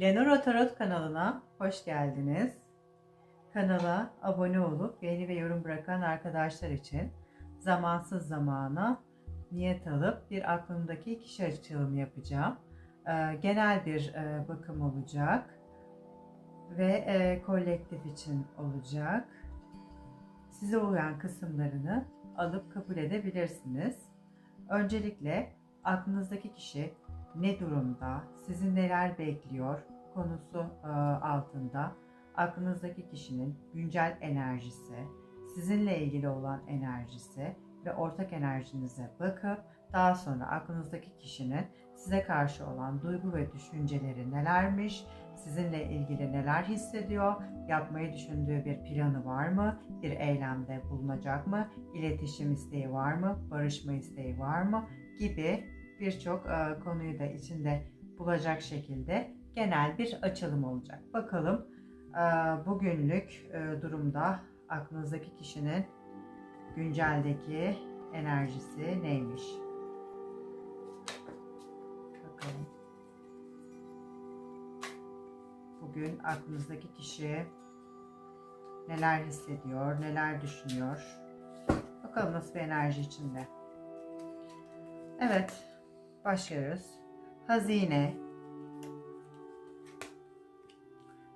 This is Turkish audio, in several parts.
Lenora Tarot kanalına hoş geldiniz. Kanala abone olup beğeni ve yorum bırakan arkadaşlar için zamansız zamana niyet alıp bir aklımdaki kişi açılımı yapacağım. Ee, Genel bir e, bakım olacak ve e, kolektif için olacak. Size uyan kısımlarını alıp kabul edebilirsiniz. Öncelikle aklınızdaki kişi ne durumda, sizi neler bekliyor konusu e, altında. Aklınızdaki kişinin güncel enerjisi, sizinle ilgili olan enerjisi ve ortak enerjinize bakıp daha sonra aklınızdaki kişinin size karşı olan duygu ve düşünceleri nelermiş, sizinle ilgili neler hissediyor, yapmayı düşündüğü bir planı var mı, bir eylemde bulunacak mı, iletişim isteği var mı, barışma isteği var mı gibi birçok e, konuyu da içinde bulacak şekilde genel bir açılım olacak. Bakalım e, bugünlük e, durumda aklınızdaki kişinin günceldeki enerjisi neymiş? Bakalım. Bugün aklınızdaki kişi neler hissediyor, neler düşünüyor? Bakalım nasıl bir enerji içinde. Evet, başlıyoruz. Hazine,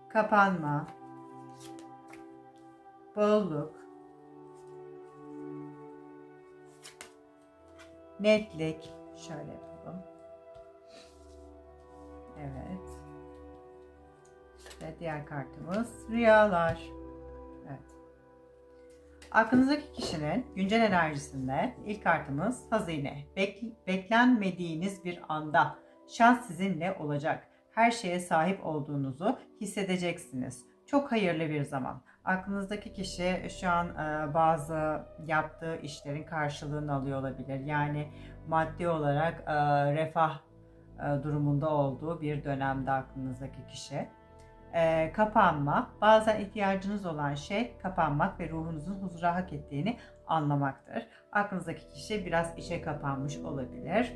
kapanma, bolluk, netlik. Şöyle yapalım. Evet. Ve diğer kartımız rüyalar. Aklınızdaki kişinin güncel enerjisinde ilk kartımız hazine. Bek- beklenmediğiniz bir anda şans sizinle olacak. Her şeye sahip olduğunuzu hissedeceksiniz. Çok hayırlı bir zaman. Aklınızdaki kişi şu an e, bazı yaptığı işlerin karşılığını alıyor olabilir. Yani maddi olarak e, refah e, durumunda olduğu bir dönemde aklınızdaki kişi e, kapanma, bazen ihtiyacınız olan şey kapanmak ve ruhunuzun huzura hak ettiğini anlamaktır. Aklınızdaki kişi biraz işe kapanmış olabilir.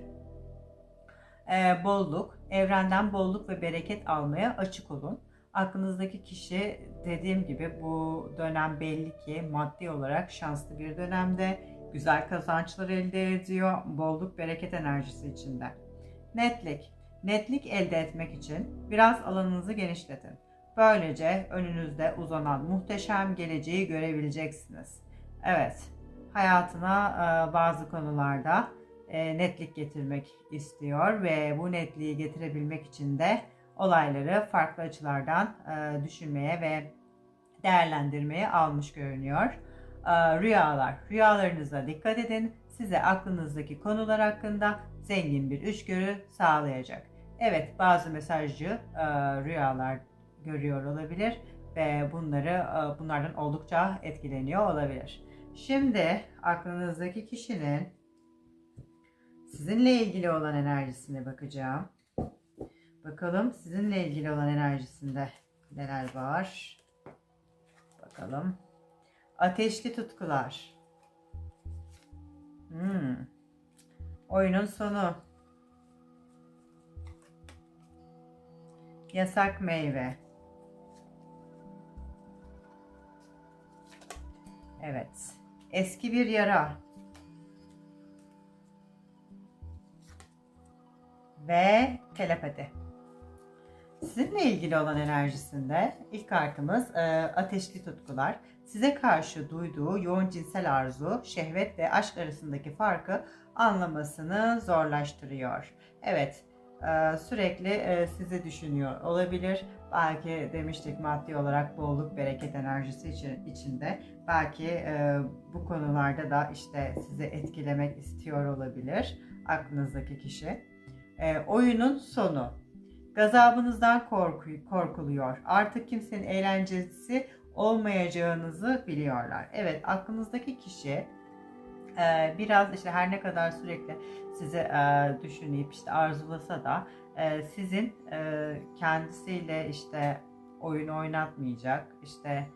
E, bolluk, evrenden bolluk ve bereket almaya açık olun. Aklınızdaki kişi dediğim gibi bu dönem belli ki maddi olarak şanslı bir dönemde güzel kazançlar elde ediyor. Bolluk, bereket enerjisi içinde. Netlik, netlik elde etmek için biraz alanınızı genişletin. Böylece önünüzde uzanan muhteşem geleceği görebileceksiniz. Evet, hayatına e, bazı konularda e, netlik getirmek istiyor ve bu netliği getirebilmek için de olayları farklı açılardan e, düşünmeye ve değerlendirmeye almış görünüyor. Rüyalar, rüyalarınıza dikkat edin. Size aklınızdaki konular hakkında zengin bir üçgörü sağlayacak. Evet, bazı mesajcı rüyalar görüyor olabilir ve bunları bunlardan oldukça etkileniyor olabilir. Şimdi aklınızdaki kişinin sizinle ilgili olan enerjisine bakacağım. Bakalım sizinle ilgili olan enerjisinde neler var? Bakalım. Ateşli tutkular. Hmm. Oyunun sonu. Yasak meyve. Evet. Eski bir yara. Ve telepati. Sizinle ilgili olan enerjisinde ilk kartımız e, ateşli tutkular. Size karşı duyduğu yoğun cinsel arzu, şehvet ve aşk arasındaki farkı anlamasını zorlaştırıyor. Evet, sürekli e, sizi düşünüyor olabilir. Belki demiştik maddi olarak bolluk, bereket enerjisi için, içinde. Belki e, bu konularda da işte sizi etkilemek istiyor olabilir aklınızdaki kişi. E, oyunun sonu. Gazabınızdan korku, korkuluyor. Artık kimsenin eğlencesi olmayacağınızı biliyorlar. Evet aklınızdaki kişi biraz işte her ne kadar sürekli sizi düşünüp işte arzulasa da sizin kendisiyle işte oyun oynatmayacak işte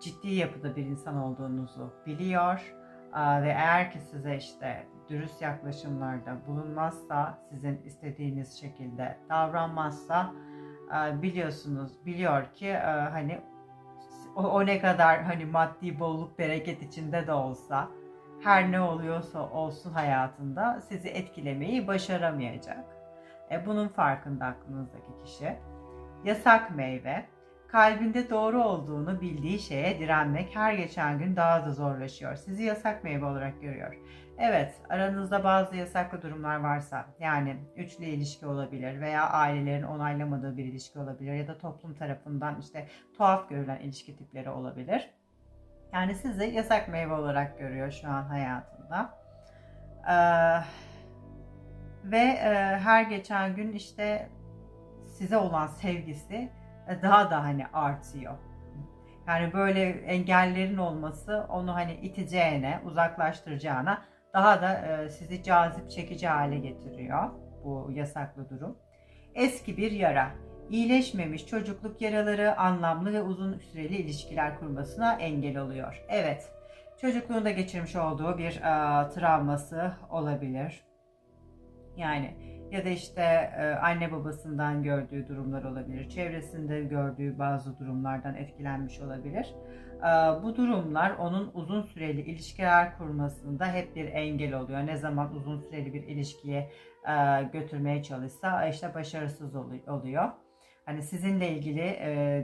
ciddi yapıda bir insan olduğunuzu biliyor ve eğer ki size işte dürüst yaklaşımlarda bulunmazsa sizin istediğiniz şekilde davranmazsa biliyorsunuz biliyor ki hani o, o ne kadar hani maddi bolluk bereket içinde de olsa her ne oluyorsa olsun hayatında sizi etkilemeyi başaramayacak. E, bunun farkında aklınızdaki kişi. Yasak meyve. Kalbinde doğru olduğunu bildiği şeye direnmek her geçen gün daha da zorlaşıyor. Sizi yasak meyve olarak görüyor. Evet, aranızda bazı yasaklı durumlar varsa, yani üçlü ilişki olabilir veya ailelerin onaylamadığı bir ilişki olabilir ya da toplum tarafından işte tuhaf görülen ilişki tipleri olabilir. Yani sizi yasak meyve olarak görüyor şu an hayatında. Ee, ve e, her geçen gün işte size olan sevgisi e, daha da hani artıyor. Yani böyle engellerin olması onu hani iteceğine, uzaklaştıracağına daha da e, sizi cazip çekici hale getiriyor bu yasaklı durum. Eski bir yara. İyileşmemiş çocukluk yaraları anlamlı ve uzun süreli ilişkiler kurmasına engel oluyor. Evet, çocukluğunda geçirmiş olduğu bir e, travması olabilir. Yani ya da işte e, anne babasından gördüğü durumlar olabilir, çevresinde gördüğü bazı durumlardan etkilenmiş olabilir. E, bu durumlar onun uzun süreli ilişkiler kurmasında hep bir engel oluyor. Ne zaman uzun süreli bir ilişkiye e, götürmeye çalışsa işte başarısız oluyor. Hani sizinle ilgili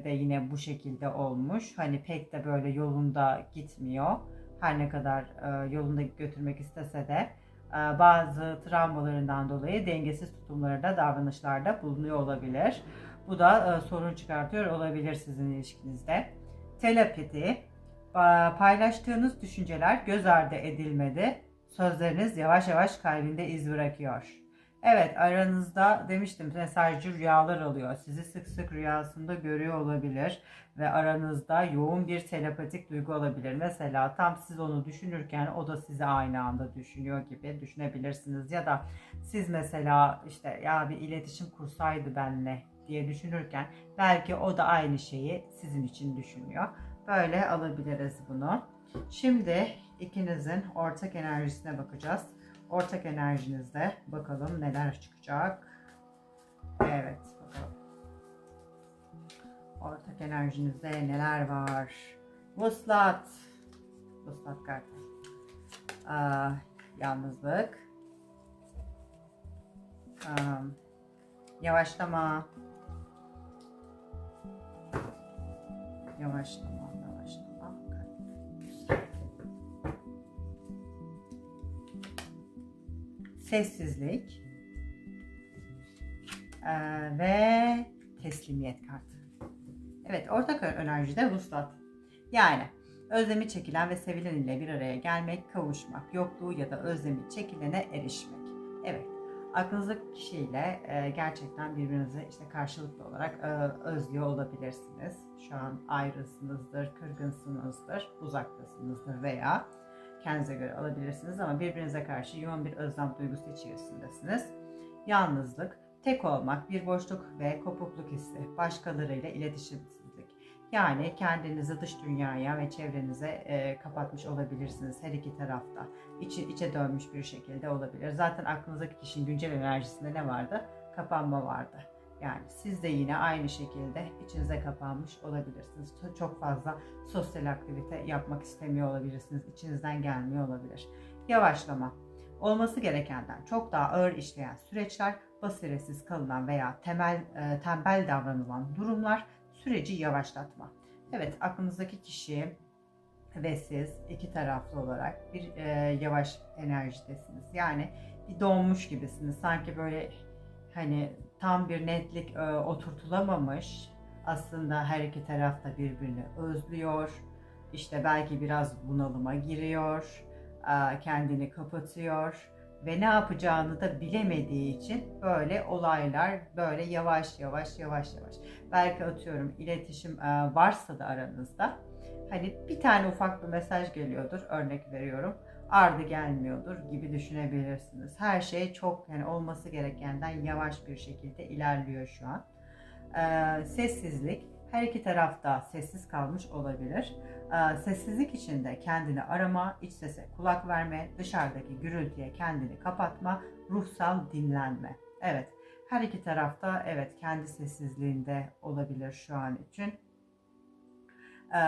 de yine bu şekilde olmuş. Hani pek de böyle yolunda gitmiyor. Her ne kadar yolunda götürmek istese de bazı travmalarından dolayı dengesiz tutumlarda, davranışlarda bulunuyor olabilir. Bu da sorun çıkartıyor olabilir sizin ilişkinizde. Telepati, paylaştığınız düşünceler göz ardı edilmedi. Sözleriniz yavaş yavaş kalbinde iz bırakıyor. Evet aranızda demiştim mesajcı rüyalar alıyor. Sizi sık sık rüyasında görüyor olabilir ve aranızda yoğun bir telepatik duygu olabilir. Mesela tam siz onu düşünürken o da sizi aynı anda düşünüyor gibi düşünebilirsiniz. Ya da siz mesela işte ya bir iletişim kursaydı benle diye düşünürken belki o da aynı şeyi sizin için düşünüyor. Böyle alabiliriz bunu. Şimdi ikinizin ortak enerjisine bakacağız ortak enerjinizde bakalım neler çıkacak. Evet bakalım. Ortak enerjinizde neler var? Vuslat. Vuslat kartı. Aa, yalnızlık. Aa, yavaşlama. Yavaşlama. Sessizlik ee, ve teslimiyet kartı. Evet, ortak enerjide vuslat. Yani özlemi çekilen ve sevilen ile bir araya gelmek, kavuşmak, yokluğu ya da özlemi çekilene erişmek. Evet, aklınızdaki kişiyle e, gerçekten birbirinizi işte karşılıklı olarak e, özlüyor olabilirsiniz. Şu an ayrısınızdır, kırgınsınızdır, uzaktasınızdır veya kendinize göre alabilirsiniz ama birbirinize karşı yoğun bir özlem duygusu içerisindesiniz. Yalnızlık, tek olmak, bir boşluk ve kopukluk hissi, başkalarıyla iletişimsizlik. Yani kendinizi dış dünyaya ve çevrenize e, kapatmış olabilirsiniz her iki tarafta. İçi, içe dönmüş bir şekilde olabilir. Zaten aklınızdaki kişinin güncel enerjisinde ne vardı? Kapanma vardı. Yani siz de yine aynı şekilde içinize kapanmış olabilirsiniz. Çok fazla sosyal aktivite yapmak istemiyor olabilirsiniz. İçinizden gelmiyor olabilir. Yavaşlama. Olması gerekenden çok daha ağır işleyen süreçler, basiretsiz kalınan veya temel e, tembel davranılan durumlar süreci yavaşlatma. Evet aklınızdaki kişi ve siz iki taraflı olarak bir e, yavaş enerjidesiniz. Yani bir donmuş gibisiniz. Sanki böyle hani tam bir netlik e, oturtulamamış. Aslında her iki taraf da birbirini özlüyor. İşte belki biraz bunalıma giriyor. E, kendini kapatıyor ve ne yapacağını da bilemediği için böyle olaylar böyle yavaş yavaş yavaş yavaş. Belki atıyorum iletişim e, varsa da aranızda hani bir tane ufak bir mesaj geliyordur örnek veriyorum ardı gelmiyordur gibi düşünebilirsiniz. Her şey çok yani olması gerekenden yavaş bir şekilde ilerliyor şu an. Ee, sessizlik her iki tarafta sessiz kalmış olabilir. Ee, sessizlik içinde kendini arama, iç sese kulak verme, dışarıdaki gürültüye kendini kapatma, ruhsal dinlenme. Evet, Her iki tarafta evet kendi sessizliğinde olabilir şu an için. Ee,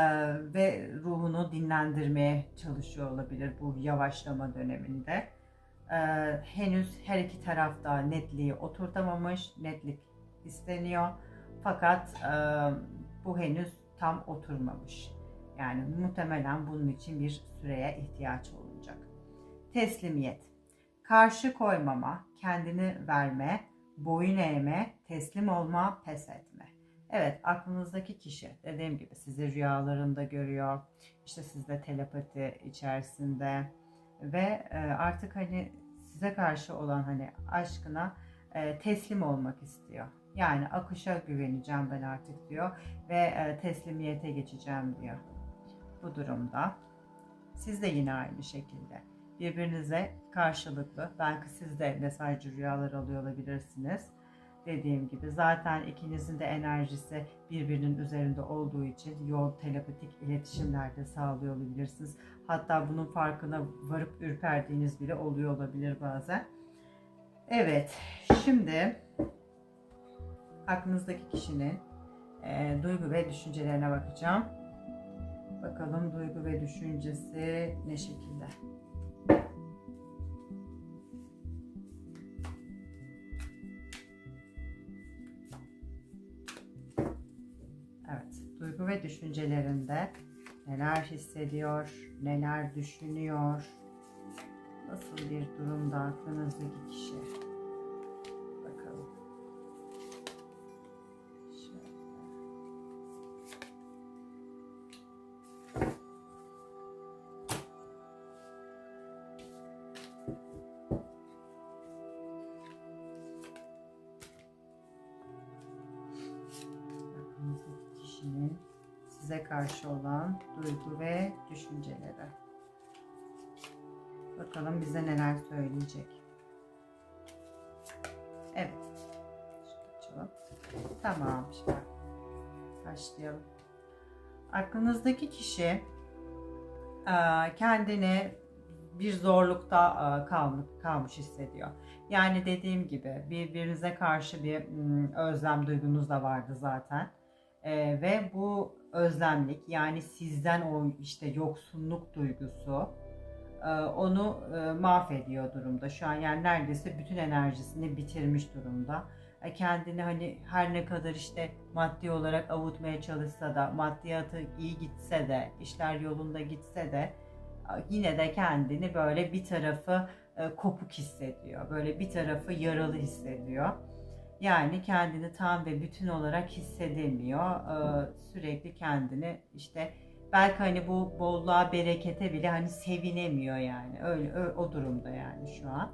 ve ruhunu dinlendirmeye çalışıyor olabilir bu yavaşlama döneminde. Ee, henüz her iki tarafta netliği oturtamamış, netlik isteniyor. Fakat e, bu henüz tam oturmamış. Yani muhtemelen bunun için bir süreye ihtiyaç olacak. Teslimiyet. Karşı koymama, kendini verme, boyun eğme, teslim olma, pes etme. Evet aklınızdaki kişi dediğim gibi sizi rüyalarında görüyor. İşte sizde telepati içerisinde ve e, artık hani size karşı olan hani aşkına e, teslim olmak istiyor. Yani akışa güveneceğim ben artık diyor ve e, teslimiyete geçeceğim diyor. Bu durumda siz de yine aynı şekilde birbirinize karşılıklı belki siz de mesajcı rüyalar alıyor olabilirsiniz. Dediğim gibi zaten ikinizin de enerjisi birbirinin üzerinde olduğu için yoğun telepatik iletişimlerde sağlıyor olabilirsiniz. Hatta bunun farkına varıp ürperdiğiniz bile oluyor olabilir bazen. Evet, şimdi aklınızdaki kişinin e, duygu ve düşüncelerine bakacağım. Bakalım duygu ve düşüncesi ne şekilde? Evet, duygu ve düşüncelerinde neler hissediyor, neler düşünüyor, nasıl bir durumda aklınızdaki kişi? Duygu ve düşünceleri. Bakalım bize neler söyleyecek. Evet. Açalım. Tamam. Şimdi başlayalım. Aklınızdaki kişi eee, kendini bir zorlukta eee, kalmış, kalmış hissediyor. Yani dediğim gibi birbirinize karşı bir özlem duygunuz da vardı zaten. Eee, ve bu özlemlik yani sizden o işte yoksunluk duygusu e, onu e, mahvediyor durumda. Şu an yani neredeyse bütün enerjisini bitirmiş durumda. E, Kendini hani her ne kadar işte maddi olarak avutmaya çalışsa da, maddiyatı iyi gitse de, işler yolunda gitse de yine de kendini böyle bir tarafı kopuk hissediyor. Böyle bir tarafı yaralı hissediyor. Yani kendini tam ve bütün olarak hissedemiyor. E, Sürekli kendini işte belki hani bu bolluğa, berekete bile hani sevinemiyor yani. Öyle ö- o durumda yani şu an.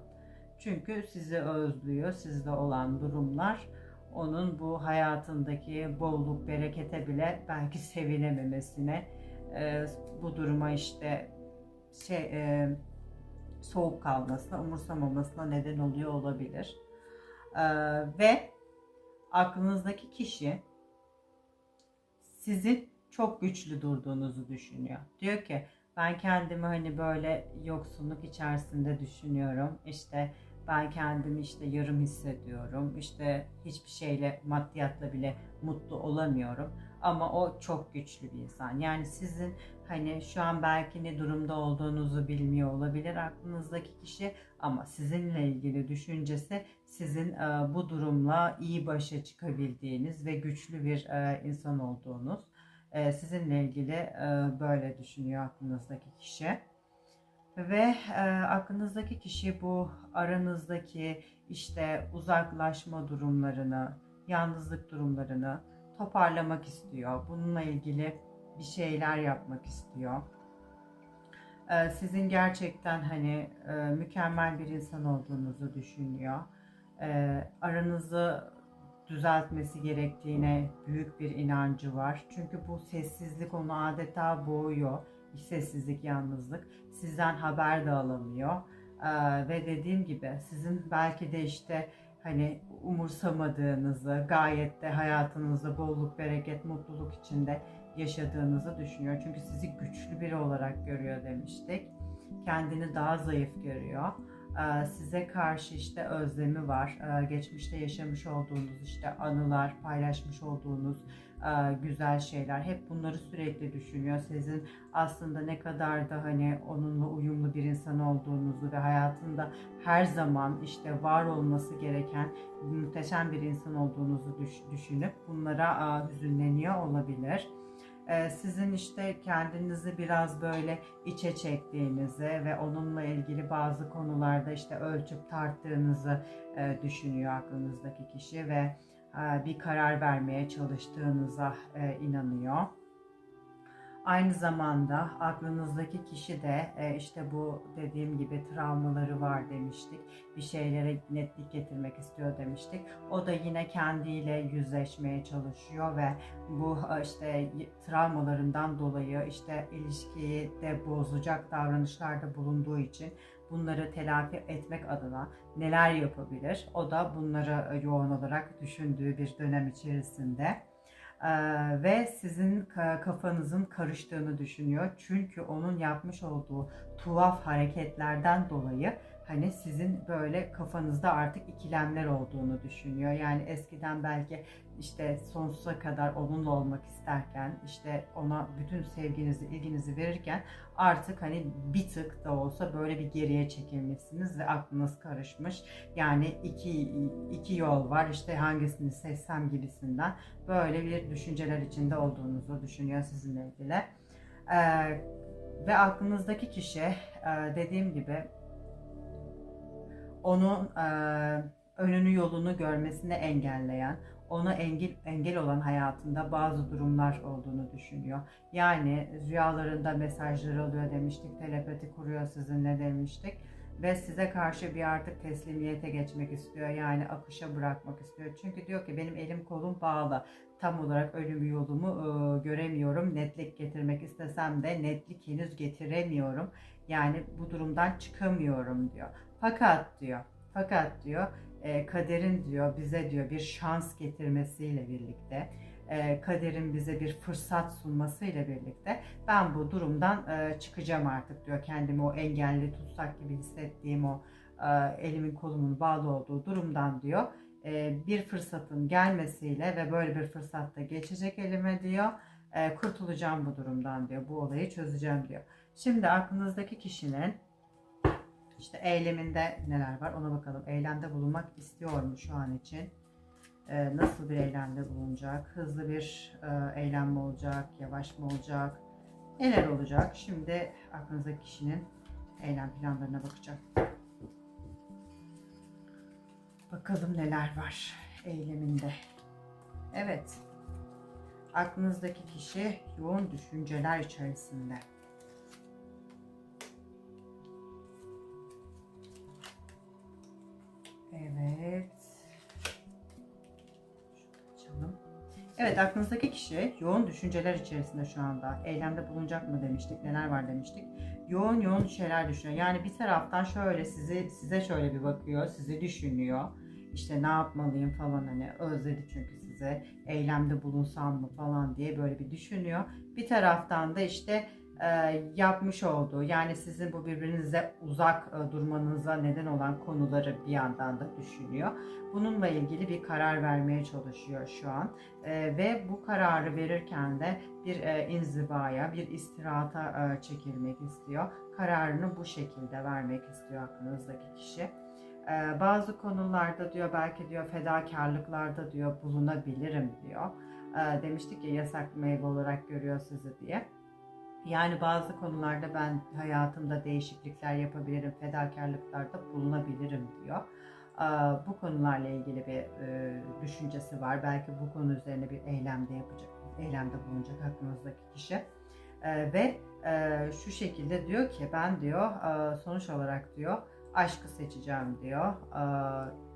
Çünkü sizi özlüyor, sizde olan durumlar onun bu hayatındaki bolluk, berekete bile belki sevinememesine, e, bu duruma işte şey e, soğuk kalmasına, umursamamasına neden oluyor olabilir. E, ve aklınızdaki kişi sizin çok güçlü durduğunuzu düşünüyor. Diyor ki ben kendimi hani böyle yoksunluk içerisinde düşünüyorum. İşte ben kendimi işte yarım hissediyorum. İşte hiçbir şeyle maddiyatla bile mutlu olamıyorum. Ama o çok güçlü bir insan. Yani sizin hani şu an belki ne durumda olduğunuzu bilmiyor olabilir aklınızdaki kişi ama sizinle ilgili düşüncesi sizin e, bu durumla iyi başa çıkabildiğiniz ve güçlü bir e, insan olduğunuz e, sizinle ilgili e, böyle düşünüyor aklınızdaki kişi. Ve e, aklınızdaki kişi bu aranızdaki işte uzaklaşma durumlarını, yalnızlık durumlarını toparlamak istiyor. Bununla ilgili bir şeyler yapmak istiyor. E, sizin gerçekten hani e, mükemmel bir insan olduğunuzu düşünüyor. E, aranızı düzeltmesi gerektiğine büyük bir inancı var. Çünkü bu sessizlik onu adeta boğuyor. Sessizlik, yalnızlık. Sizden haber de alamıyor. Ee, ve dediğim gibi sizin belki de işte hani umursamadığınızı, gayet de hayatınızda bolluk, bereket, mutluluk içinde yaşadığınızı düşünüyor. Çünkü sizi güçlü biri olarak görüyor demiştik. Kendini daha zayıf görüyor. Ee, size karşı işte özlemi var. Ee, geçmişte yaşamış olduğunuz işte anılar, paylaşmış olduğunuz e, güzel şeyler. Hep bunları sürekli düşünüyor. Sizin aslında ne kadar da hani onunla uyumlu bir insan olduğunuzu ve hayatında her zaman işte var olması gereken muhteşem bir insan olduğunuzu düş- düşünüp bunlara e, hüzünleniyor olabilir. E, Sizin işte kendinizi biraz böyle içe çektiğinizi ve onunla ilgili bazı konularda işte ölçüp tarttığınızı e, düşünüyor aklınızdaki kişi ve e, bir karar vermeye çalıştığınıza e, inanıyor. Aynı zamanda aklınızdaki kişi de e, işte bu dediğim gibi travmaları var demiştik. Bir şeylere netlik getirmek istiyor demiştik. O da yine kendiyle yüzleşmeye çalışıyor ve bu e, işte travmalarından dolayı işte ilişkiyi de bozacak davranışlarda bulunduğu için bunları telafi etmek adına neler yapabilir? O da bunları e, yoğun olarak düşündüğü bir dönem içerisinde. Ee, ve sizin ka- kafanızın karıştığını düşünüyor. Çünkü onun yapmış olduğu tuhaf hareketlerden dolayı hani sizin böyle kafanızda artık ikilemler olduğunu düşünüyor. Yani eskiden belki işte sonsuza kadar onunla olmak isterken işte ona bütün sevginizi, ilginizi verirken artık hani bir tık da olsa böyle bir geriye çekilmişsiniz ve aklınız karışmış. Yani iki, iki yol var işte hangisini seçsem gibisinden böyle bir düşünceler içinde olduğunuzu düşünüyor sizinle ilgili. Ee, ve aklınızdaki kişi e, dediğim gibi onun e, önünü yolunu görmesini engelleyen, ona engel, engel olan hayatında bazı durumlar olduğunu düşünüyor. Yani rüyalarında mesajlar alıyor demiştik, telepati kuruyor sizinle demiştik ve size karşı bir artık teslimiyete geçmek istiyor. Yani akışa bırakmak istiyor. Çünkü diyor ki benim elim kolum bağlı. Tam olarak ölüm yolumu e, göremiyorum. Netlik getirmek istesem de netlik henüz getiremiyorum. Yani bu durumdan çıkamıyorum diyor. Fakat diyor, fakat diyor e, kaderin diyor bize diyor bir şans getirmesiyle birlikte e, kaderin bize bir fırsat sunmasıyla birlikte ben bu durumdan e, çıkacağım artık diyor. Kendimi o engelli tutsak gibi hissettiğim o e, elimin kolumun bağlı olduğu durumdan diyor. e, bir fırsatın gelmesiyle ve böyle bir fırsat da geçecek elime diyor. e, kurtulacağım bu durumdan diyor. Bu olayı çözeceğim diyor. Şimdi aklınızdaki kişinin işte eyleminde neler var ona bakalım. Eylemde bulunmak istiyor mu şu an için? Ee, nasıl bir eylemde bulunacak? Hızlı bir e, eylem mi olacak? Yavaş mı olacak? Neler olacak? Şimdi aklınızdaki kişinin eylem planlarına bakacağım. Bakalım neler var eyleminde. Evet. Aklınızdaki kişi yoğun düşünceler içerisinde. Evet. Açalım. Evet aklınızdaki kişi yoğun düşünceler içerisinde şu anda. Eylemde bulunacak mı demiştik, neler var demiştik. Yoğun yoğun şeyler düşünüyor. Yani bir taraftan şöyle sizi size şöyle bir bakıyor, sizi düşünüyor. İşte ne yapmalıyım falan hani özledi çünkü size eylemde bulunsam mı falan diye böyle bir düşünüyor. Bir taraftan da işte yapmış olduğu yani sizin bu birbirinize uzak e, durmanıza neden olan konuları bir yandan da düşünüyor. Bununla ilgili bir karar vermeye çalışıyor şu an E, ve bu kararı verirken de bir e, inzivaya, bir istirahata e, çekilmek istiyor. Kararını bu şekilde vermek istiyor aklınızdaki kişi. E, bazı konularda diyor belki diyor fedakarlıklarda diyor bulunabilirim diyor. E, demiştik ya yasak meyve olarak görüyor sizi diye. Yani bazı konularda ben hayatımda değişiklikler yapabilirim, fedakarlıklarda bulunabilirim diyor. Bu konularla ilgili bir e, düşüncesi var. Belki bu konu üzerine bir eylemde yapacak, eylemde bulunacak aklınızdaki kişi. Ee, Ve e, şu şekilde diyor ki ben diyor e, sonuç olarak diyor aşkı seçeceğim diyor.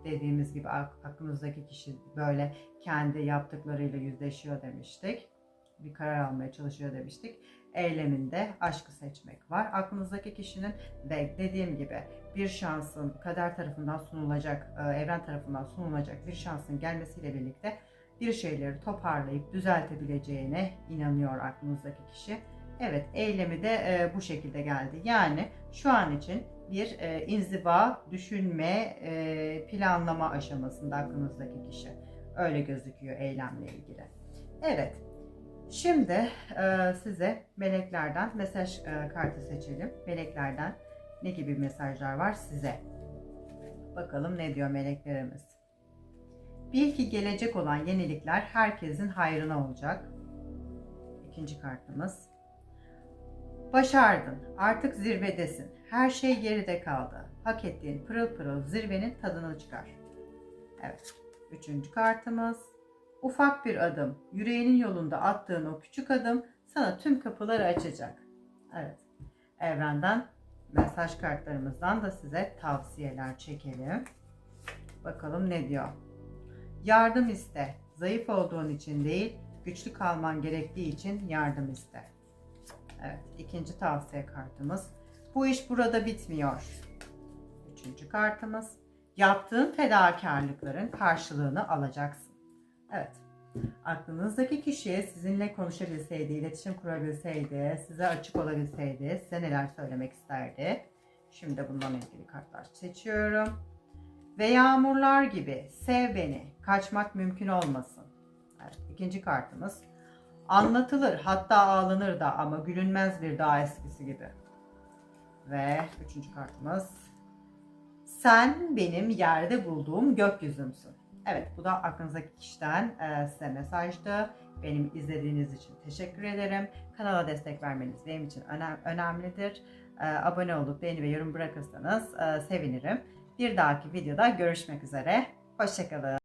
Dediğimiz gibi ak- aklınızdaki kişi böyle kendi yaptıklarıyla yüzleşiyor demiştik. Bir karar almaya çalışıyor demiştik eyleminde aşkı seçmek var. Aklınızdaki kişinin ve dediğim gibi bir şansın kader tarafından sunulacak, e, evren tarafından sunulacak bir şansın gelmesiyle birlikte bir şeyleri toparlayıp düzeltebileceğine inanıyor aklınızdaki kişi. Evet eylemi de e, bu şekilde geldi. Yani şu an için bir e, inziva, düşünme, e, planlama aşamasında aklınızdaki kişi. Öyle gözüküyor eylemle ilgili. Evet. Şimdi e, size meleklerden mesaj e, kartı seçelim. Meleklerden ne gibi mesajlar var size? Bakalım ne diyor meleklerimiz. Bil ki gelecek olan yenilikler herkesin hayrına olacak. İkinci kartımız. Başardın. Artık zirvedesin. Her şey geride kaldı. Hak ettiğin pırıl pırıl zirvenin tadını çıkar. Evet. Üçüncü kartımız. Ufak bir adım. Yüreğinin yolunda attığın o küçük adım sana tüm kapıları açacak. Evet. Evrenden mesaj kartlarımızdan da size tavsiyeler çekelim. Bakalım ne diyor. Yardım iste. Zayıf olduğun için değil, güçlü kalman gerektiği için yardım iste. Evet, ikinci tavsiye kartımız. Bu iş burada bitmiyor. Üçüncü kartımız. Yaptığın fedakarlıkların karşılığını alacaksın. Evet. Aklınızdaki kişi sizinle konuşabilseydi, iletişim kurabilseydi, size açık olabilseydi, size neler söylemek isterdi? Şimdi bundan ilgili kartlar seçiyorum. Ve yağmurlar gibi sev beni, kaçmak mümkün olmasın. Evet, ikinci kartımız. Anlatılır, hatta ağlanır da ama gülünmez bir daha eskisi gibi. Ve üçüncü kartımız. Sen benim yerde bulduğum gökyüzümsün. Evet bu da aklınızdaki kişiden e, size mesajdı. Benim izlediğiniz için teşekkür ederim. Kanala destek vermeniz benim için önem, önemlidir. E, abone olup beğeni ve yorum bırakırsanız e, sevinirim. Bir dahaki videoda görüşmek üzere. Hoşçakalın.